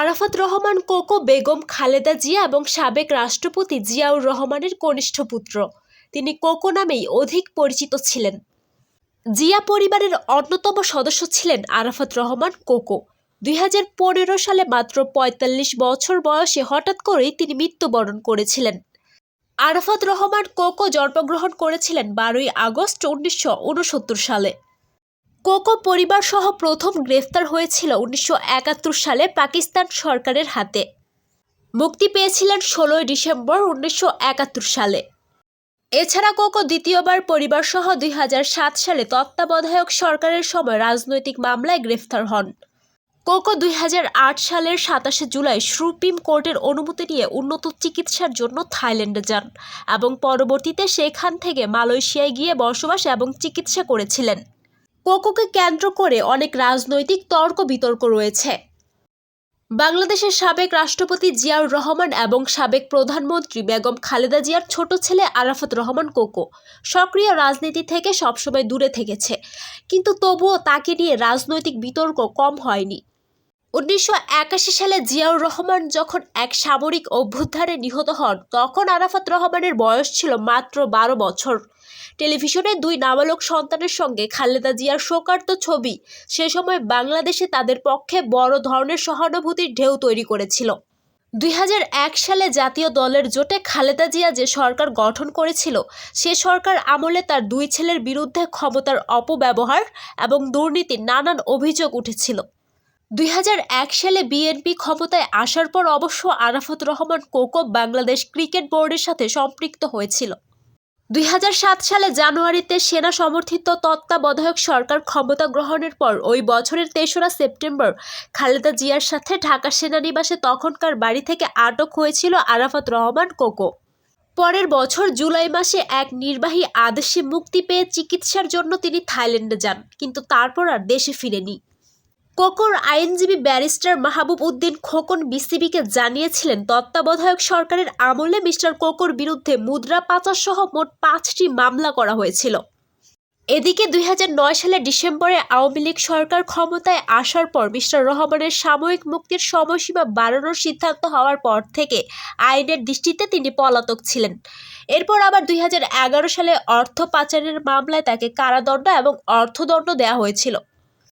আরাফাত রহমান, কোকো বেগম, খালেদা জিয়া এবং সাবেক রাষ্ট্রপতি জিয়াউর রহমানের কনিষ্ঠ পুত্র। তিনি কোকো নামেই অধিক পরিচিত ছিলেন। জিয়া পরিবারের অন্যতম সদস্য ছিলেন আরাফাত রহমান, কোকো। দুই হাজার পনেরো সালে মাত্র ৪৫ বছর বয়সে হঠাৎ করেই তিনি মৃত্যুবরণ করেছিলেন। আরাফাত রহমান, কোকো জন্মগ্রহণ করেছিলেন বারোই আগস্ট উনিশশো উনসত্তর সালে। কোকো পরিবার সহ প্রথম গ্রেফতার হয়েছিল উনিশশো একাত্তর সালে পাকিস্তান সরকারের হাতে। মুক্তি পেয়েছিলেন ষোলোই ডিসেম্বর উনিশশো একাত্তর সালে। এছাড়া কোকো দ্বিতীয়বার পরিবার সহ দুই হাজার সাত সালে তত্ত্বাবধায়ক সরকারের সময় রাজনৈতিক মামলায় গ্রেফতার হন। কোকো দুই হাজার আট সালের সাতাশে জুলাই সুপ্রিম কোর্টের অনুমতি নিয়ে উন্নত চিকিৎসার জন্য থাইল্যান্ডে যান এবং পরবর্তীতে সেখান থেকে মালয়েশিয়ায় গিয়ে বসবাস এবং চিকিৎসা করেছিলেন। কোকোকে কেন্দ্র করে অনেক রাজনৈতিক তর্ক বিতর্ক রয়েছে। বাংলাদেশের সাবেক রাষ্ট্রপতি জিয়াউর রহমান এবং সাবেক প্রধানমন্ত্রী বেগম খালেদা জিয়ার ছোট ছেলে আরাফাত রহমান কোকো সক্রিয় রাজনীতি থেকে সবসময় দূরে থেকেছে। কিন্তু তবুও তাকে নিয়ে রাজনৈতিক বিতর্ক কম হয়নি। উনিশশো একাশি সালে জিয়াউর রহমান যখন এক সামরিক অভ্যুত্থানে নিহত হন, তখন আরাফাত রহমানের বয়স ছিল মাত্র বারো বছর। টেলিভিশনে দুই নাবালক সন্তানের সঙ্গে খালেদা জিয়ার শোকার্ত ছবি সে সময় বাংলাদেশে তাদের পক্ষে বড় ধরনের সহানুভূতির ঢেউ তৈরি করেছিল। দুই হাজার এক সালে জাতীয় দলের জোটে খালেদা জিয়া যে সরকার গঠন করেছিল, সে সরকার আমলে তার দুই ছেলের বিরুদ্ধে ক্ষমতার অপব্যবহার এবং দুর্নীতির নানান অভিযোগ উঠেছিল। দুই হাজার এক সালে বিএনপি ক্ষমতায় আসার পর অবশ্য আরাফাত রহমান কোকো বাংলাদেশ ক্রিকেট বোর্ডের সাথে সম্পৃক্ত হয়েছিল। দুই হাজার সাত সালে জানুয়ারিতে সেনা সমর্থিত তত্ত্বাবধায়ক সরকার ক্ষমতা গ্রহণের পর ওই বছরের তেসরা সেপ্টেম্বর খালেদা জিয়ার সাথে ঢাকা সেনানিবাসে তখনকার বাড়ি থেকে আটক হয়েছিল আরাফাত রহমান কোকো পরের বছর জুলাই মাসে এক নির্বাহী আদেশে মুক্তি পেয়ে চিকিৎসার জন্য তিনি থাইল্যান্ডে যান, কিন্তু তারপর আর দেশে ফিরেনি কোকোর আইনজীবী ব্যারিস্টার মাহবুব উদ্দিন খোকন বিসিবিকে জানিয়েছিলেন, তত্ত্বাবধায়ক সরকারের আমলে মিস্টার কোকোর বিরুদ্ধে মুদ্রা পাচার সহ মোট পাঁচটি মামলা করা হয়েছিল। এদিকে দুই সালে ডিসেম্বরে আওয়ামী লীগ সরকার ক্ষমতায় আসার পর মিস্টার রহমানের সাময়িক মুক্তির সময়সীমা বাড়ানোর সিদ্ধান্ত হওয়ার পর থেকে আইনের দৃষ্টিতে তিনি পলাতক ছিলেন। এরপর আবার দুই হাজার এগারো সালে অর্থ পাচারের মামলায় তাকে কারাদণ্ড এবং অর্থদণ্ড দেওয়া হয়েছিল।